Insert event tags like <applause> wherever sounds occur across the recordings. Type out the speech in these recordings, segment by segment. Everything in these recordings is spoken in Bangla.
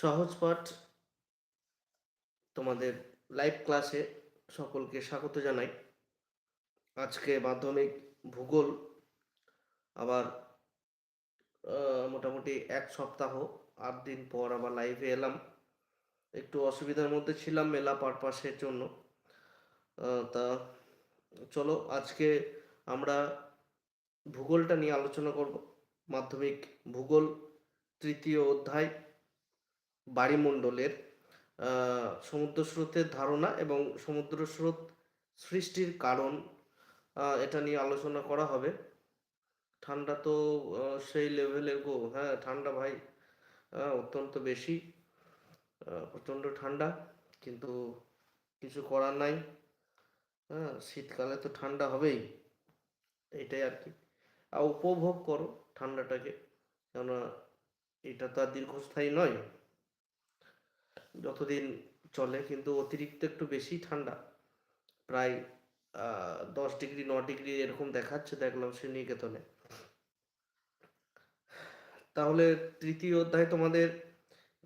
সহজ পাঠ তোমাদের লাইভ ক্লাসে সকলকে স্বাগত জানাই। আজকে মাধ্যমিক ভূগোল, আবার মোটামুটি এক সপ্তাহ, আট দিন পর আবার লাইভে এলাম। একটু অসুবিধার মধ্যে ছিলাম মেলা পারপাসের জন্য। তা চলো আজকে আমরা ভূগোলটা নিয়ে আলোচনা করব। মাধ্যমিক ভূগোল, তৃতীয় অধ্যায়। বায়ুমণ্ডলের আহ, সমুদ্র স্রোতের ধারণা এবং সমুদ্র স্রোত সৃষ্টির কারণ এটা নিয়ে আলোচনা করা হবে। ঠান্ডা তো সেই লেভেলে গো হ্যাঁ ঠান্ডা ভাই অত্যন্ত বেশি প্রচণ্ড ঠান্ডা কিন্তু কিছু করার নাই হ্যাঁ শীতকালে তো ঠান্ডা হবেই এটাই আর কি। উপভোগ করো ঠান্ডাটাকে কেননা এটা তো আর দীর্ঘস্থায়ী নয়। যতদিন চলে, কিন্তু অতিরিক্ত একটু বেশি ঠান্ডা। প্রায় দশ ডিগ্রি, ন ডিগ্রি এরকম দেখাচ্ছে দেখলাম শ্রীনিকেতনে তাহলে তৃতীয় অধ্যায় তোমাদের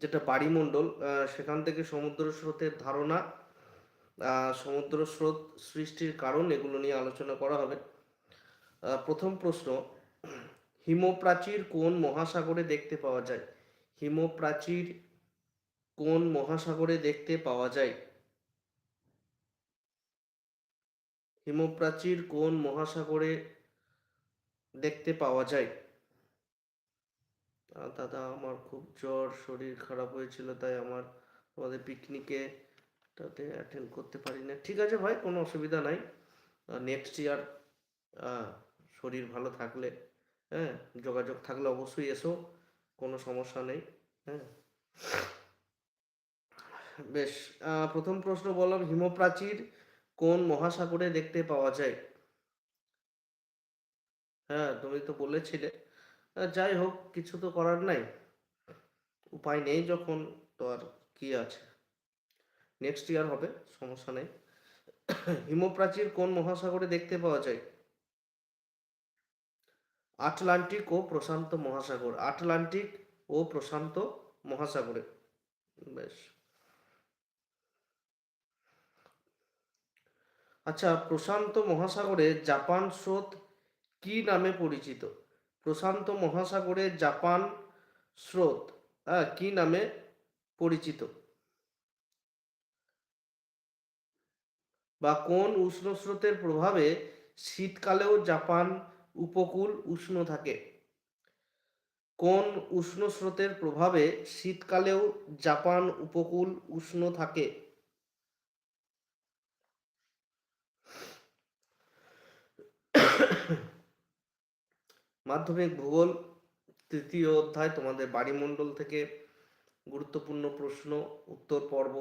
যেটা বাড়িমণ্ডল সেখান থেকে সমুদ্র স্রোতের ধারণা সমুদ্র স্রোত সৃষ্টির কারণ এগুলো নিয়ে আলোচনা করা হবে। প্রথম প্রশ্ন, হিমপ্রাচীর কোন মহাসাগরে দেখতে পাওয়া যায়? হিমপ্রাচীর কোন মহাসাগরে দেখতে পাওয়া যায়? হিমপ্রাচীর কোন মহাসাগরে দেখতে পাওয়া যায়? দাদা, আমার খুব জ্বর, শরীর খারাপ হয়েছিল, তাই আমার আমাদের পিকনিকে তাতে অ্যাটেন্ড করতে পারি না। ঠিক আছে ভাই, কোনো অসুবিধা নাই। নেক্সট ইয়ার শরীর ভালো থাকলে হ্যাঁ যোগাযোগ থাকলে অবশ্যই এসো, কোনো সমস্যা নেই হ্যাঁ। বেশ প্রথম প্রশ্ন বললাম, হিমপ্রাচীর কোন মহাসাগরে দেখতে পাওয়া যায়? হ্যাঁ তুমি তো বলেছিলে। যাই হোক, কিছু তো করার নাই। উপায় নেই যখন, তো আর কি আছে? নেক্সট ইয়ার হবে, সমস্যা নেই। হিমপ্রাচীর কোন মহাসাগরে দেখতে পাওয়া যায়? আটলান্টিক ও প্রশান্ত মহাসাগর। আটলান্টিক ও প্রশান্ত মহাসাগরে। বেশ। আচ্ছা প্রশান্ত মহাসাগরে জাপান স্রোত কি নামে পরিচিত? প্রশান্ত মহাসাগরে জাপান স্রোত হ্যাঁ কি নামে পরিচিত? বা কোন উষ্ণ স্রোতের প্রভাবে শীতকালেও জাপান উপকূল উষ্ণ থাকে? কোন উষ্ণ স্রোতের প্রভাবে শীতকালেও জাপান উপকূল উষ্ণ থাকে? মাধ্যমিক, ভূগোল, তৃতীয় অধ্যায়, তোমাদের বাড়িমণ্ডল থেকে গুরুত্বপূর্ণ প্রশ্ন, উত্তর, পর্ব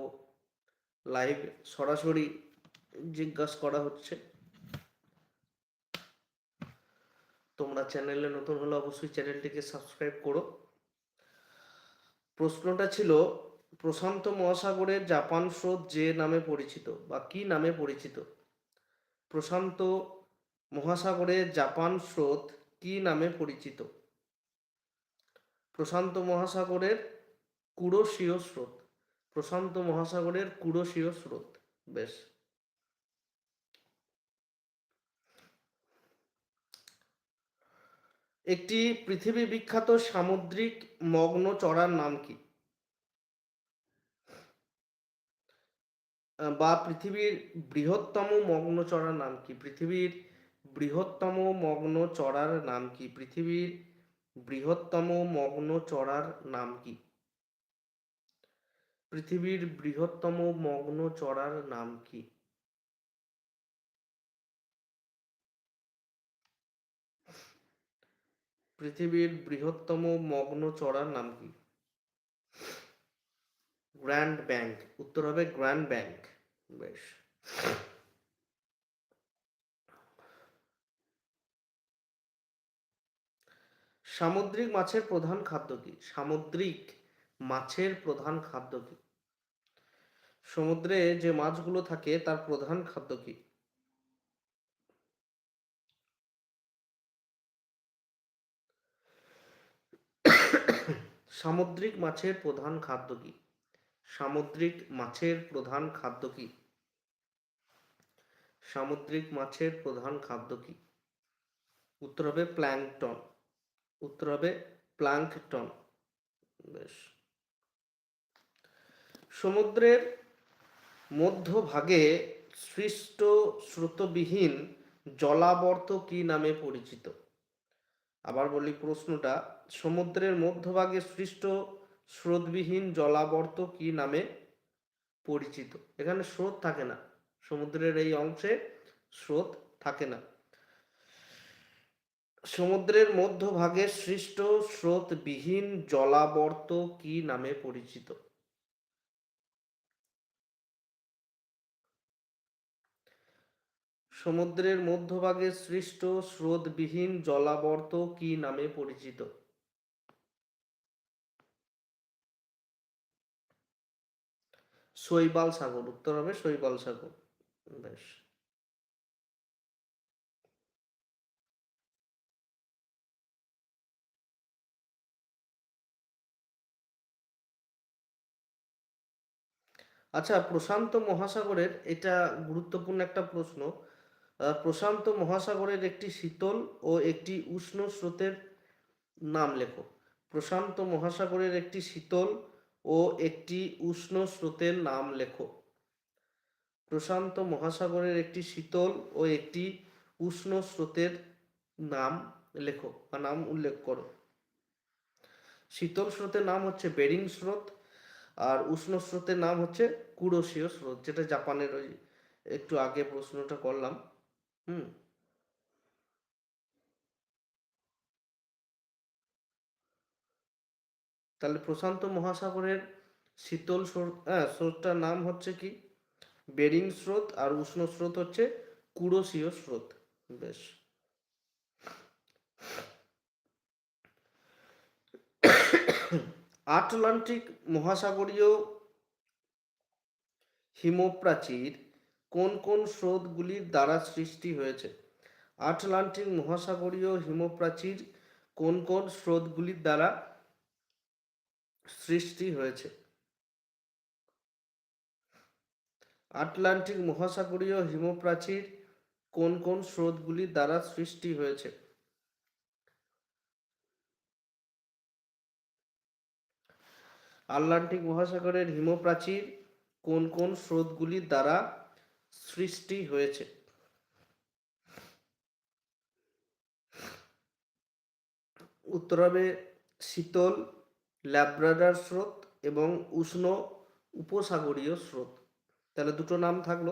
লাইভ সরাসরি জিজ্ঞাসা করা হচ্ছে। তোমরা চ্যানেলে নতুন হলে অবশ্যই চ্যানেলটিকে সাবস্ক্রাইব করো। প্রশ্নটা ছিল, প্রশান্ত মহাসাগরে জাপান স্রোত যে নামে পরিচিত বা কি নামে পরিচিত? প্রশান্ত মহাসাগরে জাপান স্রোত কি নামে পরিচিত? প্রশান্ত মহাসাগরের কুরোশীয় স্রোত। প্রশান্ত মহাসাগরের কুরোশীয় স্রোত। বেশ। একটি পৃথিবী বিখ্যাত সামুদ্রিক মগ্ন চড়ার নাম কি? বা পৃথিবীর বৃহত্তম মগ্ন চড়ার নাম কি? পৃথিবীর বৃহত্তম মগ্ন চড়ার নাম কি? পৃথিবীর বৃহত্তম মগ্ন চড়ার নাম কি? পৃথিবীর বৃহত্তম মগ্ন চড়ার নাম কি? পৃথিবীর বৃহত্তম মগ্ন চড়ার নাম কি? Grand bank. উত্তর হবে গ্র্যান্ড ব্যাংক। বেশ। সামুদ্রিক মাছের প্রধান খাদ্য কি? সামুদ্রিক মাছের প্রধান খাদ্য কি? সমুদ্রে যে মাছগুলো থাকে, তার প্রধান খাদ্য কি? সামুদ্রিক মাছের প্রধান খাদ্য কি? সামুদ্রিক মাছের প্রধান খাদ্য কি? সামুদ্রিক মাছের প্রধান খাদ্য কি? উত্তর হবে প্ল্যাঙ্কটন উত্তর হবে প্ল্যাঙ্কটন বেশ। সমুদ্রের মধ্যভাগে সৃষ্ট স্রোতবিহীন জলাবর্ত কি নামে পরিচিত? আবার বলি প্রশ্নটা, সমুদ্রের মধ্যভাগে সৃষ্ট স্রোতবিহীন জলাবর্ত কি নামে পরিচিত? এখানে স্রোত থাকে না। সমুদ্রের এই অংশে স্রোত থাকে না। সমুদ্রের মধ্যভাগে সৃষ্ট স্রোতবিহীন জলাবর্ত কি নামে পরিচিত? সমুদ্রের মধ্যভাগে সৃষ্ট স্রোতবিহীন জলাবর্ত কি নামে পরিচিত? শৈবাল সাগর, উত্তর হবে শৈবাল সাগর। বেশ। আচ্ছা প্রশান্ত মহাসাগরের এটা গুরুত্বপূর্ণ একটা প্রশ্ন। প্রশান্ত মহাসাগরের একটি শীতল ও একটি উষ্ণ স্রোতের নাম লেখো। প্রশান্ত মহাসাগরের একটি শীতল ও একটি উষ্ণ স্রোতের নাম লেখো। প্রশান্ত মহাসাগরের একটি শীতল ও একটি উষ্ণ স্রোতের নাম লেখো বা নাম উল্লেখ করো। শীতল স্রোতের নাম হচ্ছে বেরিং স্রোত। আর উষ্ণ স্রোতের নাম হচ্ছে কুরোশীয় স্রোত, যেটা জাপানের ওই একটু আগে প্রশ্নটা করলাম। হুম। তাহলে প্রশান্ত মহাসাগরের শীতল স্রোত হ্যাঁ স্রোতটার নাম হচ্ছে কি? বেরিং স্রোত আর উষ্ণ স্রোত হচ্ছে কুরোশীয় স্রোত। বেশ। আটলান্টিক মহাসাগরীয় হিমপ্রাচীর কোন কোন স্রোতগুলির দ্বারা সৃষ্টি হয়েছে? আটলান্টিক মহাসাগরীয় হিমপ্রাচীর কোন কোন স্রোতগুলির দ্বারা সৃষ্টি হয়েছে? আটলান্টিক মহাসাগরীয় হিমপ্রাচীর কোন কোন স্রোতগুলির দ্বারা সৃষ্টি হয়েছে? আটলান্টিক মহাসাগরের হিমপ্রাচীর কোন কোন স্রোতগুলির দ্বারা সৃষ্টি হয়েছে? উত্তর হবে শীতল, ল্যাব্রাডার স্রোত এবং উষ্ণ উপসাগরীয় স্রোত। তাহলে দুটো নাম থাকল।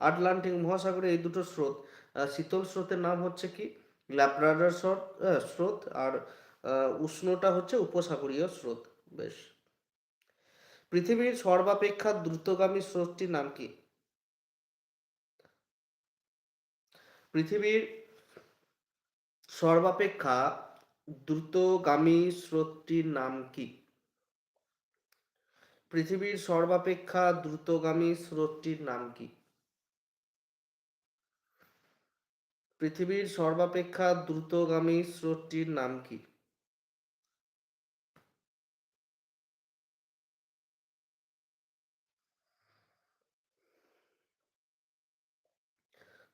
আটলান্টিক মহাসাগরে এই দুটো স্রোত শীতল স্রোতের নাম হচ্ছে কি? ল্যাব্রাডার স্রোত আর উষ্ণটা হচ্ছে উপসাগরীয় স্রোত। বেশ। পৃথিবীর সর্বাপেক্ষা দ্রুতগামী স্রোতটির নাম কি? পৃথিবীর সর্বাপেক্ষা দ্রুতগামী স্রোতটির নাম কি? পৃথিবীর সর্বাপেক্ষা দ্রুতগামী স্রোতটির নাম কি? পৃথিবীর সর্বাপেক্ষা দ্রুতগামী স্রোতটির নাম কি?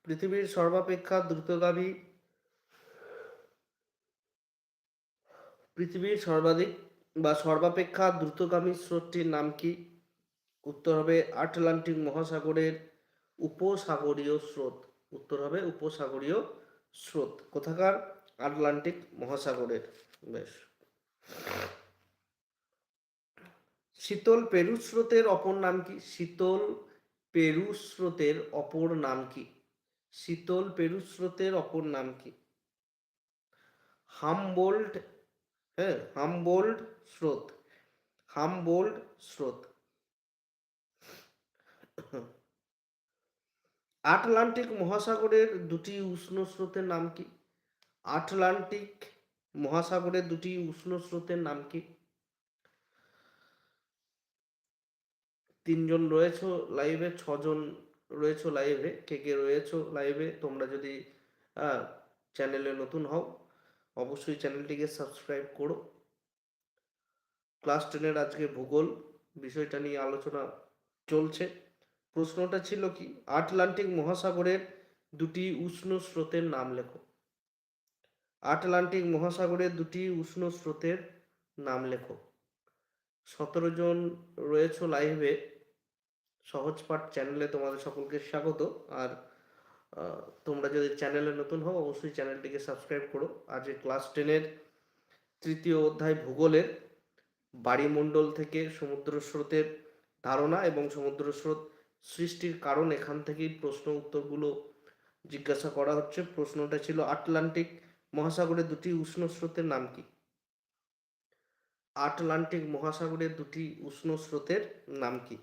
পৃথিবীর সর্বাপেক্ষা দ্রুতগামী, পৃথিবীর সর্বাধিক বা সর্বাপেক্ষা দ্রুতগামী স্রোতটির নাম কি? উত্তর হবে আটলান্টিক মহাসাগরের উপসাগরীয় স্রোত। উত্তর হবে উপসাগরীয় স্রোত। কোথাকার? আটলান্টিক মহাসাগরের। বেশ। শীতল পেরু স্রোতের অপর নাম কি? শীতল পেরু স্রোতের অপর নাম কি? শীতল পেরুস্রোতের অপর নাম কি? হামবোল্ড হ্যাঁ হামবোল্ড স্রোত হামবোল্ড স্রোত। আটলান্টিক মহাসাগরের দুটি উষ্ণ স্রোতের নাম কি? আটলান্টিক মহাসাগরের দুটি উষ্ণ স্রোতের নাম কি? তিনজন রয়েছে লাইভে ছজন রয়েছো লাইভে কে কে রয়েছো লাইভে তোমরা যদি চ্যানেলে নতুন হও, অবশ্যই চ্যানেলটিকে সাবস্ক্রাইব করো। ক্লাস টেনের আজকে ভূগোল বিষয়টা নিয়ে আলোচনা চলছে। প্রশ্নটা ছিল কি, আটলান্টিক মহাসাগরের দুটি উষ্ণ স্রোতের নাম লেখো। আটলান্টিক মহাসাগরের দুটি উষ্ণ স্রোতের নাম লেখো। সতেরো জন রয়েছে লাইভে সহজ পাঠ চ্যানেলে তোমাদের সকলকে স্বাগত। আর তোমরা যদি চ্যানেলে নতুন হও, অবশ্যই চ্যানেলটিকে সাবস্ক্রাইব করো। আজকে ক্লাস টেনের তৃতীয় অধ্যায় ভূগোলের, বাড়িমণ্ডল থেকে সমুদ্র স্রোতের ধারণা এবং সমুদ্র স্রোত সৃষ্টির কারণ, এখান থেকেই প্রশ্ন উত্তরগুলো জিজ্ঞাসা করা হচ্ছে। প্রশ্নটা ছিল, আটলান্টিক মহাসাগরের দুটি উষ্ণ স্রোতের নাম কি? আটলান্টিক মহাসাগরের দুটি উষ্ণ স্রোতের নাম কি?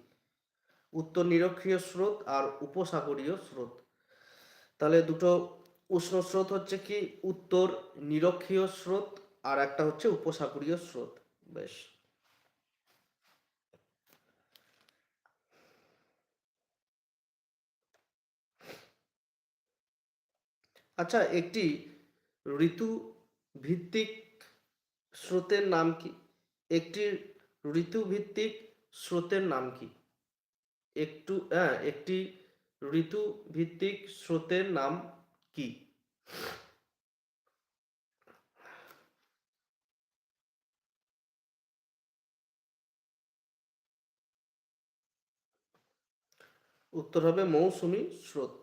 উত্তর নিরক্ষীয় স্রোত আর উপসাগরীয় স্রোত। তাহলে দুটো উষ্ণ স্রোত হচ্ছে কি? উত্তর নিরক্ষীয় স্রোত আর একটা হচ্ছে উপসাগরীয় স্রোত। বেশ। আচ্ছা একটি ঋতু ভিত্তিক স্রোতের নাম কি? একটি ঋতু ভিত্তিক স্রোতের নাম কি? একটু হ্যাঁ একটি ঋতু ভিত্তিক স্রোতের নাম কি? উত্তর হবে মৌসুমি স্রোত।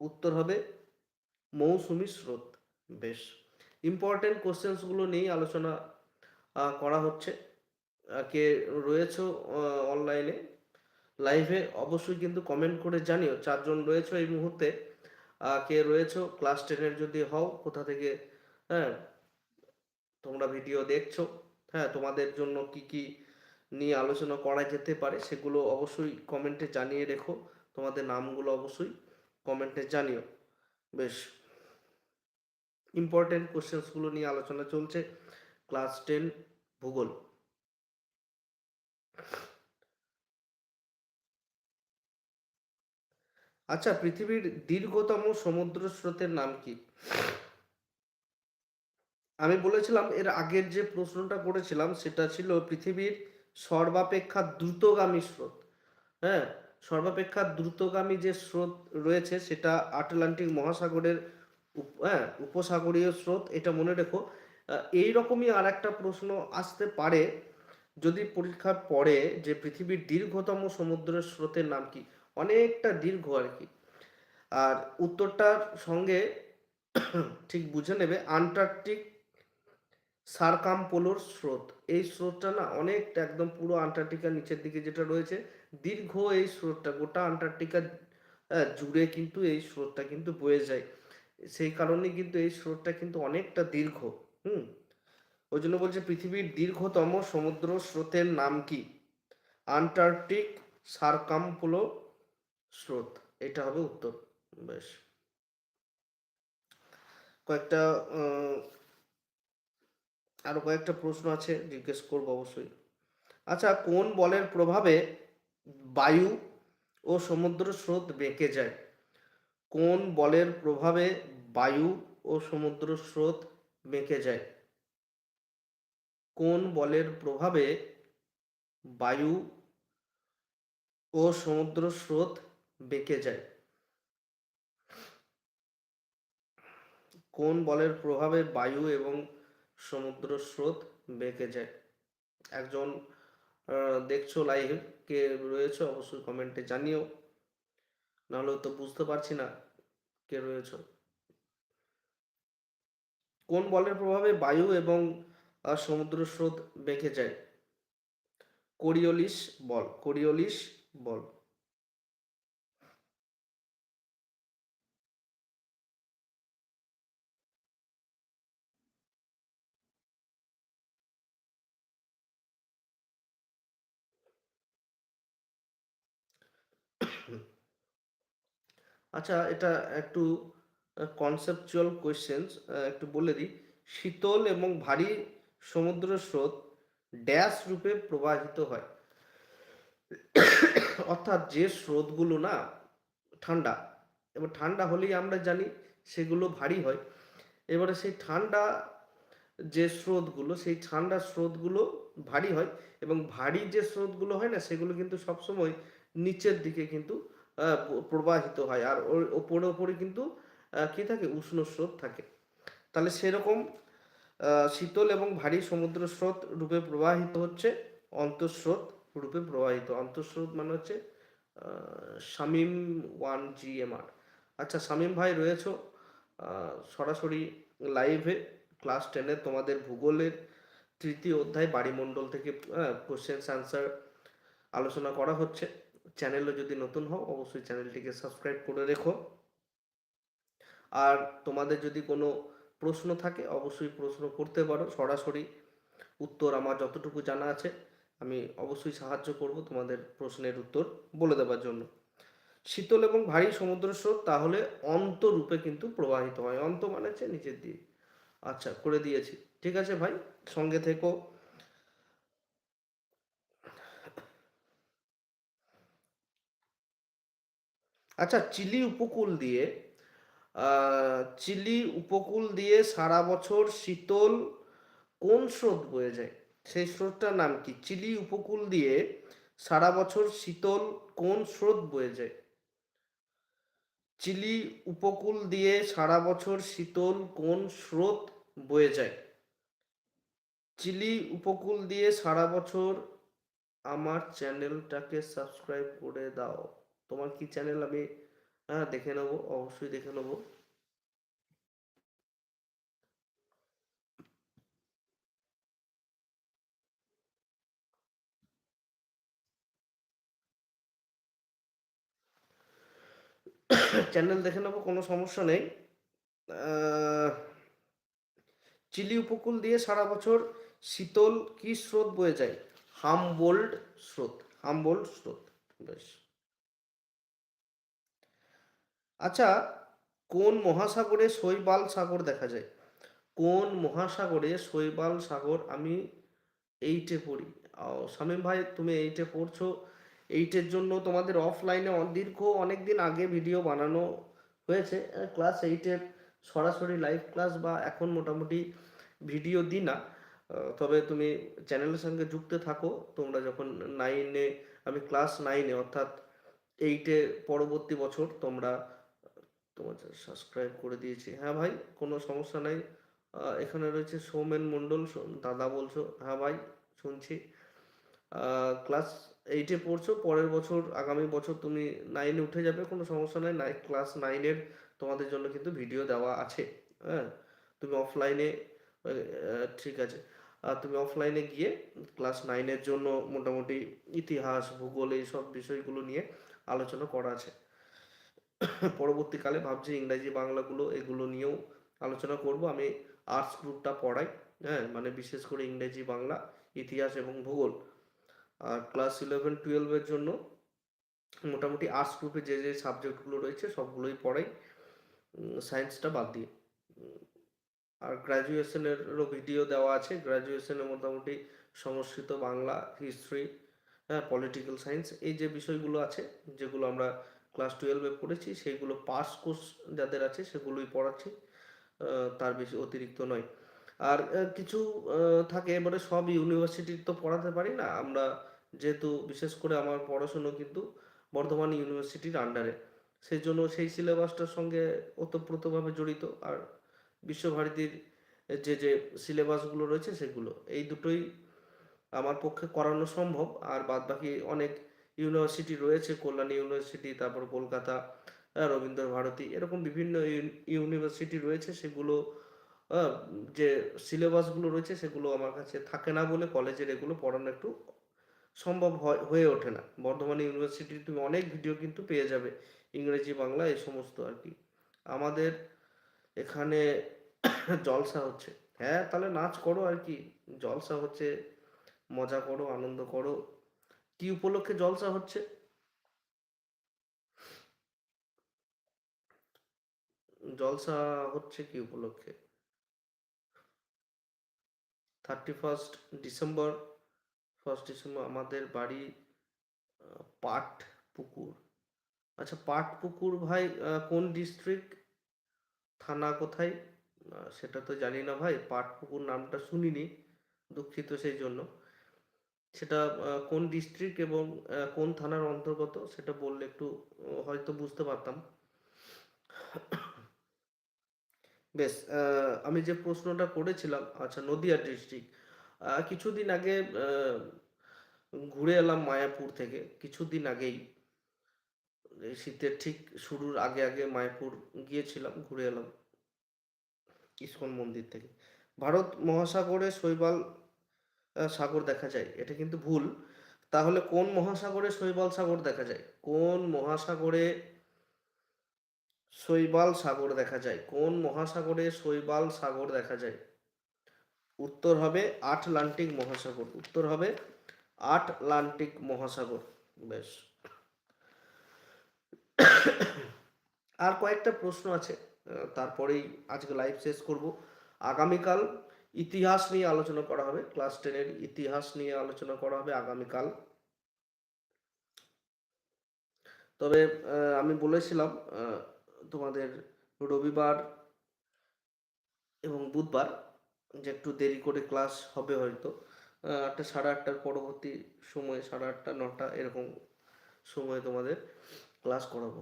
উত্তর হবে মৌসুমি স্রোত। বেশ। ইম্পর্টেন্ট কোশ্চেন্সগুলো নিয়েই আলোচনা করা হচ্ছে। কে রয়েছে অনলাইনে লাইভে অবশ্যই কিন্তু কমেন্ট করে জানিও। চারজন রয়েছে এই মুহূর্তে। কে রয়েছে? ক্লাস টেনের যদি হও, কোথা থেকে হ্যাঁ তোমরা ভিডিও দেখছ হ্যাঁ তোমাদের জন্য কি কি নিয়ে আলোচনা করা যেতে পারে, সেগুলো অবশ্যই কমেন্টে জানিয়ে রেখো। তোমাদের নামগুলো অবশ্যই কমেন্টে জানিও। বেশ। ইম্পর্টেন্ট কোশ্চেন্সগুলো নিয়ে আলোচনা চলছে। ক্লাস টেন ভূগোল। আচ্ছা পৃথিবীর দীর্ঘতম সমুদ্র স্রোতের নাম কি? আমি বলেছিলাম, এর আগের যে প্রশ্নটা করেছিলাম, সেটা ছিল পৃথিবীর সর্বাপেক্ষা দ্রুতগামী স্রোত। হ্যাঁ সর্বাপেক্ষা দ্রুতগামী যে স্রোত রয়েছে, সেটা আটলান্টিক মহাসাগরের হ্যাঁ উপসাগরীয় স্রোত, এটা মনে রেখো। এই রকমই আর একটা প্রশ্ন আসতে পারে, যদি পরীক্ষার পরে যে পৃথিবীর দীর্ঘতম সমুদ্রের স্রোতের নাম কি? অনেকটা দীর্ঘ আর কি। আর উত্তরটার সঙ্গে ঠিক বুঝে নেবে, আন্টার্কটিক সার্কামপোলোর স্রোত। এই স্রোতটা না অনেকটা একদম পুরো আন্টার্কটিকার নিচের দিকে যেটা রয়েছে, দীর্ঘ এই স্রোতটা, গোটা আন্টার্কটিকা জুড়ে কিন্তু এই স্রোতটা কিন্তু বয়ে যায়। সেই কারণে কিন্তু এই স্রোতটা কিন্তু অনেকটা দীর্ঘ, হুম? ওই জন্য বলছে পৃথিবীর দীর্ঘতম সমুদ্র স্রোতের নাম কি? আন্টার্কটিক সার্কামপোলো স্রোত, এটা হবে উত্তর। বেশ। কয়েকটা আরও কয়েকটা প্রশ্ন আছে, জিজ্ঞেস করব অবশ্যই। আচ্ছা কোন বলের প্রভাবে বায়ু ও সমুদ্র স্রোত বেঁকে যায়? কোন বলের প্রভাবে বায়ু ও সমুদ্র স্রোত বেঁকে যায়? কোন বলের প্রভাবে বায়ু ও সমুদ্র স্রোত বেঁকে যায়। কোন বলের প্রভাবে বায়ু এবং সমুদ্র স্রোত বেঁকে যায়? একজন দেখছ লাইভ কে রয়েছে অবশ্যই কমেন্টে জানিও। নাহলে তো বুঝতে পারছি না কে রয়েছে। কোন বলের প্রভাবে বায়ু এবং সমুদ্র স্রোত বেঁকে যায়? কোরিওলিস বল কোরিওলিস বল। আচ্ছা এটা একটু কনসেপচুয়াল কোয়েশ্চেন্স একটু বলে দিই। শীতল এবং ভারী সমুদ্র স্রোত ড্যাশ রূপে প্রবাহিত হয়। অর্থাৎ যে স্রোতগুলো না, ঠান্ডা, এবার ঠান্ডা হলেই আমরা জানি সেগুলো ভারী হয়। এবারে সেই ঠান্ডা যে স্রোতগুলো, সেই ঠান্ডার স্রোতগুলো ভারী হয় এবং ভারী যে স্রোতগুলো হয় না, সেগুলো কিন্তু সবসময় নিচের দিকে কিন্তু প্রবাহিত হয়। আর ওর ওপরে ওপরে কিন্তু কি থাকে? উষ্ণ স্রোত থাকে। তাহলে সেরকম শীতল এবং ভারী সমুদ্র স্রোত রূপে প্রবাহিত হচ্ছে অন্তঃস্রোত রূপে প্রবাহিত। অন্তঃস্রোত মানে হচ্ছে শামীম ওয়ান জিএমআর। আচ্ছা শামীম ভাই রয়েছো সরাসরি লাইভে, ক্লাস টেনে তোমাদের ভূগোলের তৃতীয় অধ্যায় বাড়িমণ্ডল থেকে কোশ্চেন্স আনসার আলোচনা করা হচ্ছে। চ্যানেলে যদি নতুন হও, অবশ্যই চ্যানেলটিকে সাবস্ক্রাইব করে রেখো। আর তোমাদের যদি কোনো প্রশ্ন থাকে, অবশ্যই প্রশ্ন করতে পারো। সরাসরি উত্তর আমার যতটুকু জানা আছে, আমি অবশ্যই সাহায্য করব তোমাদের প্রশ্নের উত্তর বলে দেওয়ার জন্য। শীতল এবং ভারী সমুদ্র স্রোত তাহলে অন্তরূপে কিন্তু প্রবাহিত হয়। অন্ত মানে হচ্ছে নিচের দিয়ে আচ্ছা করে দিয়েছি। ঠিক আছে ভাই, সঙ্গে থেকো। আচ্ছা চিলি উপকূল দিয়ে চিলি উপকূল দিয়ে সারা বছর শীতল কোন স্রোত বয়ে যায়? সেই স্রোতটার নাম কি? চিলি উপকূল দিয়ে সারা বছর শীতল কোন স্রোত বয়ে যায়? চিলি উপকূল দিয়ে সারা বছর শীতল কোন স্রোত বয়ে যায়? চিলি উপকূল দিয়ে সারা বছর আমার চ্যানেলটাকে সাবস্ক্রাইব করে দাও। তোমার কি চ্যানেল আমি হ্যাঁ দেখে নেব, অবশ্যই দেখে নেব। চ্যানেল দেখে নেব, কোনো সমস্যা নেই। চিলি উপকূল দিয়ে সারা বছর শীতল কি স্রোত বয়ে যায়? হামবোল্ড স্রোত হামবোল্ড স্রোত, বেশ। আচ্ছা কোন মহাসাগরে শৈবাল সাগর দেখা যায়? কোন মহাসাগরে শৈবাল সাগর আমি এইটে পড়ি? শামীম ভাই, তুমি এইটে পড়ছো। এইটের জন্য তোমাদের অফলাইনে দীর্ঘ অনেক দিন আগে ভিডিও বানানো হয়েছে। ক্লাস এইটের সরাসরি লাইভ ক্লাস বা এখন মোটামুটি ভিডিও দিই না। তবে তুমি চ্যানেলের সঙ্গে যুক্ত থাকো। তোমরা যখন নাইনে আমি ক্লাস নাইনে অর্থাৎ এইটে পরবর্তী বছর তোমরা তোমাদের সাবস্ক্রাইব করে দিয়েছি। হ্যাঁ ভাই, কোনো সমস্যা নাই। এখানে রয়েছে সৌমেন মণ্ডল দাদা বলছো। হ্যাঁ ভাই, শুনছি। ক্লাস এইটে পড়ছো, পরের বছর, আগামী বছর তুমি নাইনে উঠে যাবে, কোনো সমস্যা নাই। নাই ক্লাস নাইনের তোমাদের জন্য কিন্তু ভিডিও দেওয়া আছে। হ্যাঁ তুমি অফলাইনে ঠিক আছে। আর তুমি অফলাইনে গিয়ে ক্লাস নাইনের জন্য মোটামুটি ইতিহাস, ভূগোল এই সব বিষয়গুলো নিয়ে আলোচনা করা আছে। পরবর্তীকালে ভাবছি ইংরাজি, বাংলাগুলো এগুলো নিয়েও আলোচনা করব। আমি আর্টস গ্রুপটা পড়াই হ্যাঁ মানে বিশেষ করে ইংরেজি, বাংলা, ইতিহাস এবং ভূগোল। আর ক্লাস ইলেভেন টুয়েলভের জন্য মোটামুটি আর্টস গ্রুপে যে যে সাবজেক্টগুলো রয়েছে সবগুলোই পড়াই। সায়েন্সটা বাদ দিয়ে। আর গ্র্যাজুয়েশনেরও ভিডিও দেওয়া আছে। গ্র্যাজুয়েশনে মোটামুটি সংস্কৃত, বাংলা হিস্ট্রি হ্যাঁ পলিটিক্যাল সায়েন্স এই যে বিষয়গুলো আছে, যেগুলো আমরা ক্লাস টুয়েলভে পড়েছি, সেইগুলো পাস কোর্স যাদের আছে সেগুলোই পড়াচ্ছি তার বেশি অতিরিক্ত নয়। আর কিছু থাকে এবারে সব ইউনিভার্সিটির তো পড়াতে পারি না, আমরা যেহেতু বিশেষ করে আমার পড়াশুনো কিন্তু বর্ধমান ইউনিভার্সিটির আন্ডারে সেই জন্য সেই সিলেবাসটার সঙ্গে ওতপ্রোতভাবে জড়িত, আর বিশ্বভারতীর যে যে সিলেবাসগুলো রয়েছে সেগুলো, এই দুটোই আমার পক্ষে করানো সম্ভব, আর বাদ বাকি অনেক ইউনিভার্সিটি রয়েছে, কল্যাণী ইউনিভার্সিটি, তারপর কলকাতা রবীন্দ্র ভারতী, এরকম বিভিন্ন ইউনিভার্সিটি রয়েছে, সেগুলো যে সিলেবাসগুলো রয়েছে সেগুলো আমার কাছে থাকে না বলে কলেজের এগুলো পড়ানো একটু সম্ভব হয়, হয়ে ওঠে না। বর্ধমান ইউনিভার্সিটি তুমি অনেক ভিডিও কিন্তু পেয়ে যাবে, ইংরেজি, বাংলা, এই সমস্ত আর কি। আমাদের এখানে <coughs> জলসা হচ্ছে। হ্যাঁ তাহলে নাচ করো আর কি। জলসা হচ্ছে, মজা করো, আনন্দ করো। কি উপলক্ষে জলসা হচ্ছে? জলসা হচ্ছে কি উপলক্ষে? Thirty first December first December আমাদের বাড়ি পাট পুকুর আচ্ছা পাট পুকুর ভাই কোন ডিস্ট্রিক্ট থানা কোথায়? সেটা তো জানি না ভাই পাট পুকুর নামটা শুনিনি, দুঃখিত সেই জন্য সেটা কোন ডিস্ট্রিক্ট এবং কোন থানার অন্তর্গত সেটা বললে একটু হয়তো বুঝতে পারতাম। বেশ আমি যে প্রশ্নটা করেছিলাম আচ্ছা নদিয়া ডিস্ট্রিক্ট কিছুদিন আগে ঘুরে এলাম মায়াপুর থেকে, কিছুদিন আগেই। শীতের ঠিক শুরুর আগে আগে মায়াপুর গিয়েছিলাম, ঘুরে এলাম। ইসকন মন্দির থেকে। ভারত মহাসাগরে শৈবাল সাগর দেখা যায়। এটা কিন্তু ভুল। তাহলে কোন মহাসাগরে শৈবাল সাগর দেখা যায়? কোন মহাসাগরে শৈবাল সাগর দেখা যায়? কোন মহাসাগরে শৈবাল সাগর দেখা যায়? উত্তর হবে আটলান্টিক মহাসাগর। উত্তর হবে আটলান্টিক মহাসাগর। বেশ। আর কয়েকটা প্রশ্ন আছে। তারপরেই আজকে লাইভ শেষ করব। আগামীকাল ইতিহাস নিয়ে আলোচনা করা হবে, ক্লাস টেনের ইতিহাস নিয়ে আলোচনা করা হবে আগামীকাল। তবে আমি বলেছিলাম তোমাদের রবিবার এবং বুধবার যে একটু দেরি করে ক্লাস হবে হয়তো আটটা, সাড়ে আটটার পরবর্তী সময়ে, সাড়ে আটটা, নটা এরকম সময়ে তোমাদের ক্লাস করাবো।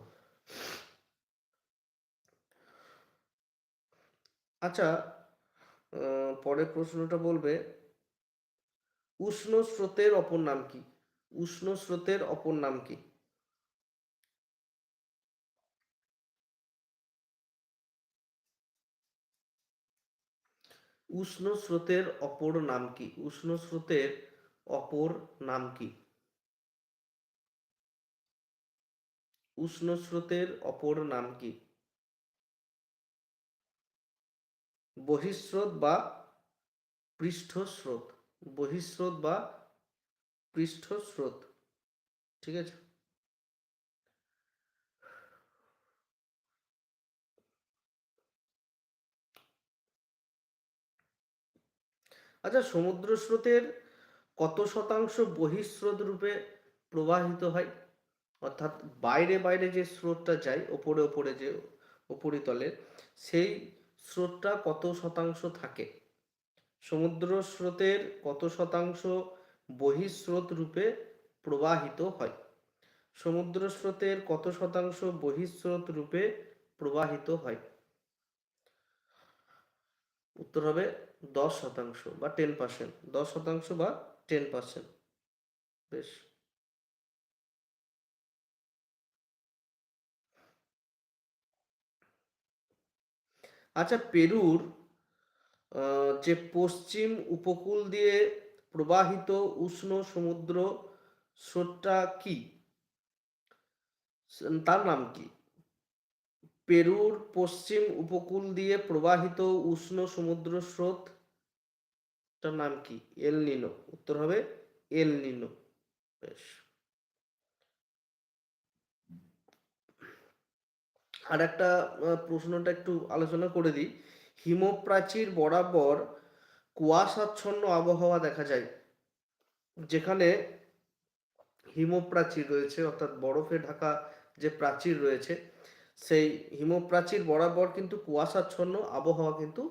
আচ্ছা পরের প্রশ্নটা বলবে, উষ্ণ স্রোতের অপর নাম কি? উষ্ণ স্রোতের অপর নাম কি? উষ্ণ স্রোতের অপর নাম কি? উষ্ণ স্রোতের অপর নাম কি? উষ্ণ স্রোতের অপর নাম কি? বহিঃস্রোত বা পৃষ্ঠস্রোত। বহিঃস্রোত বা পৃষ্ঠস্রোত। ঠিক আছে? আচ্ছা সমুদ্র স্রোতের কত শতাংশ বহিঃস্রোত রূপে প্রবাহিত হয়? অর্থাৎ বাইরে বাইরে যে স্রোতটা যায়, ওপরে ওপরে যে উপরিতলে সেই স্রোতটা কত শতাংশ থাকে? সমুদ্র স্রোতের কত শতাংশ বহিঃস্রোত রূপে প্রবাহিত হয়? সমুদ্র স্রোতের কত শতাংশ বহিঃস্রোত রূপে প্রবাহিত হয়? উত্তর হবে দশ শতাংশ বা টেন পার্সেন্ট দশ শতাংশ বা টেন পার্সেন্ট বেশ। আচ্ছা পেরুর যে পশ্চিম উপকূল দিয়ে প্রবাহিত উষ্ণ সমুদ্র স্রোতটা কি? তার নাম কি? পেরুর পশ্চিম উপকূল দিয়ে প্রবাহিত উষ্ণ সমুদ্র স্রোত, তার নাম কি? এল নিনো। উত্তর হবে এল নিনো। বেশ। আর একটা প্রশ্নটা একটু আলোচনা করে দিই। হিমপ্রাচীর বরাবর কুয়াশাচ্ছন্ন আবহাওয়া দেখা যায়, যেখানে হিমপ্রাচীর রয়েছে, অর্থাৎ বরফে ঢাকা যে প্রাচীর রয়েছে, সেই হিমপ্রাচীর বরাবর কিন্তু কুয়াশাচ্ছন্ন আবহাওয়া কিন্তু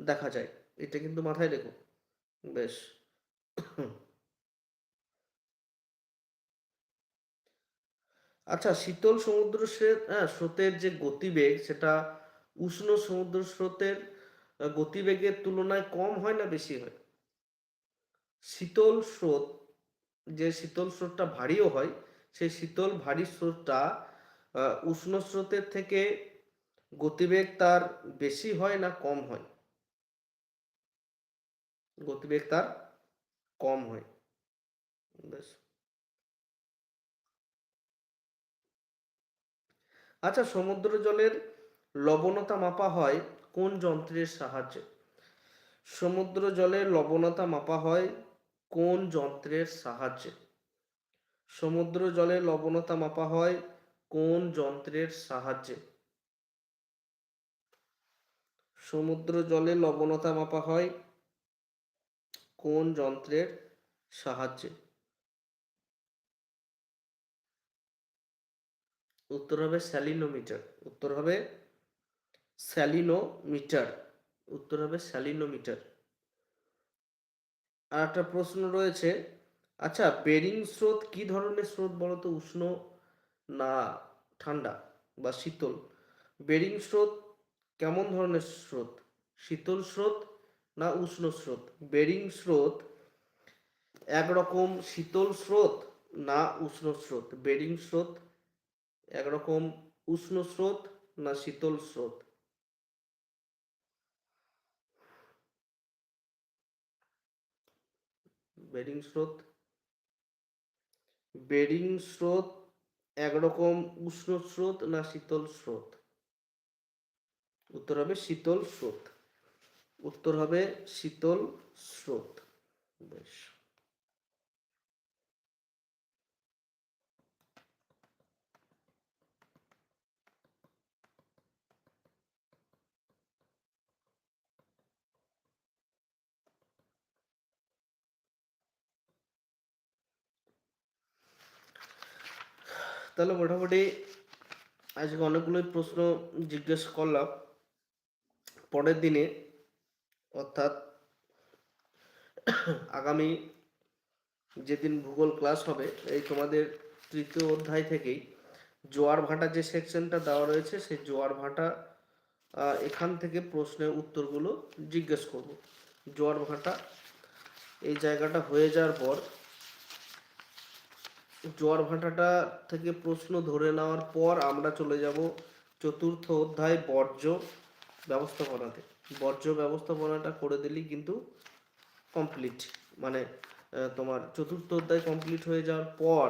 দেখা যায়। এটা কিন্তু মাথায় রেখো। বেশ। আচ্ছা শীতল সমুদ্র স্রোত স্রোতের যে গতিবেগ, সেটা উষ্ণ সমুদ্র স্রোতের গতিবেগের তুলনায় কম হয় না বেশি হয়? শীতল স্রোত, যে শীতল স্রোতটা ভারীও হয়, সেই শীতল ভারী স্রোতটা উষ্ণ স্রোতের থেকে গতিবেগ তার বেশি হয় না কম হয়? গতিবেগ তার কম হয়। বেশ। আচ্ছা সমুদ্র জলের লবণতা মাপা হয় কোন যন্ত্রের সাহায্যে? সমুদ্র জলের লবণতা মাপা হয় কোন যন্ত্রের সাহায্যে? সমুদ্র জলের লবণতা মাপা হয় কোন যন্ত্রের সাহায্যে? সমুদ্র জলে লবণতা মাপা হয় কোন যন্ত্রের সাহায্যে? উত্তর হবে স্যালিনোমিটার। উত্তর হবে স্যালিনোমিটার। উত্তর হবে স্যালিনোমিটার। আর একটা প্রশ্ন রয়েছে আচ্ছা বেরিং স্রোত কি ধরনের স্রোত বলো তো উষ্ণ না ঠান্ডা বা শীতল? বেরিং স্রোত কেমন ধরনের স্রোত? শীতল স্রোত না উষ্ণ স্রোত? বেরিং স্রোত একরকম শীতল স্রোত না উষ্ণ স্রোত? বেরিং স্রোত একরকম উষ্ণ স্রোত না শীতল স্রোত? বেডিং স্রোত? বেডিং স্রোত একরকম উষ্ণ স্রোত না শীতল স্রোত? উত্তর হবে শীতল স্রোত। উত্তর হবে শীতল স্রোত। বেশ। তাহলে মোটামুটি আজকে অনেকগুলোই প্রশ্ন জিজ্ঞেস করলাম। পরের দিনে অর্থাৎ আগামী যেদিন ভূগোল ক্লাস হবে, এই তোমাদের তৃতীয় অধ্যায় থেকেই জোয়ার ভাটা যে সেকশনটা দেওয়া রয়েছে, সেই জোয়ার ভাটা এখান থেকে প্রশ্নের উত্তরগুলো জিজ্ঞেস করব। জোয়ার ভাটা এই জায়গাটা হয়ে যাওয়ার পর জোয়ার ভাটাটা থেকে প্রশ্ন ধরে নেওয়ার পর আমরা চলে যাব চতুর্থ অধ্যায় বর্জ্য ব্যবস্থাপনাতে। বর্জ্য ব্যবস্থাপনাটা করে দিলেই কিন্তু কমপ্লিট মানে তোমার চতুর্থ অধ্যায় কমপ্লিট হয়ে যাওয়ার পর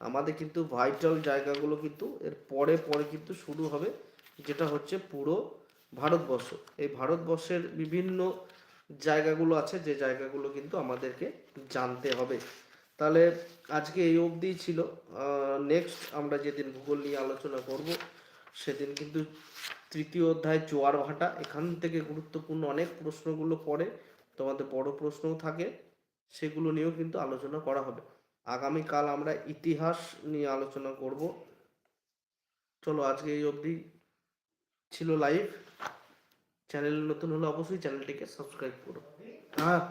আমাদের কিন্তু ভাইটাল জায়গাগুলো কিন্তু এর পরে পরে কিন্তু শুরু হবে, যেটা হচ্ছে পুরো ভারতবর্ষ। এই ভারতবর্ষের বিভিন্ন জায়গাগুলো আছে, যে জায়গাগুলো কিন্তু আমাদেরকে জানতে হবে। তাহলে আজকে এই অবধিই ছিল। নেক্সট আমরা যেদিন ভূগোল নিয়ে আলোচনা করব, সেদিন কিন্তু তৃতীয় অধ্যায় জোয়ার ভাটা, এখান থেকে গুরুত্বপূর্ণ অনেক প্রশ্নগুলো পড়ে, তোমাদের বড় প্রশ্নও থাকে, সেগুলো নিয়েও কিন্তু আলোচনা করা হবে। আগামীকাল আমরা ইতিহাস নিয়ে আলোচনা করব। চলো, আজকে এই অবধি ছিল লাইভ চ্যানেল নতুন হলে অবশ্যই চ্যানেলটিকে সাবস্ক্রাইব করো। হ্যাঁ।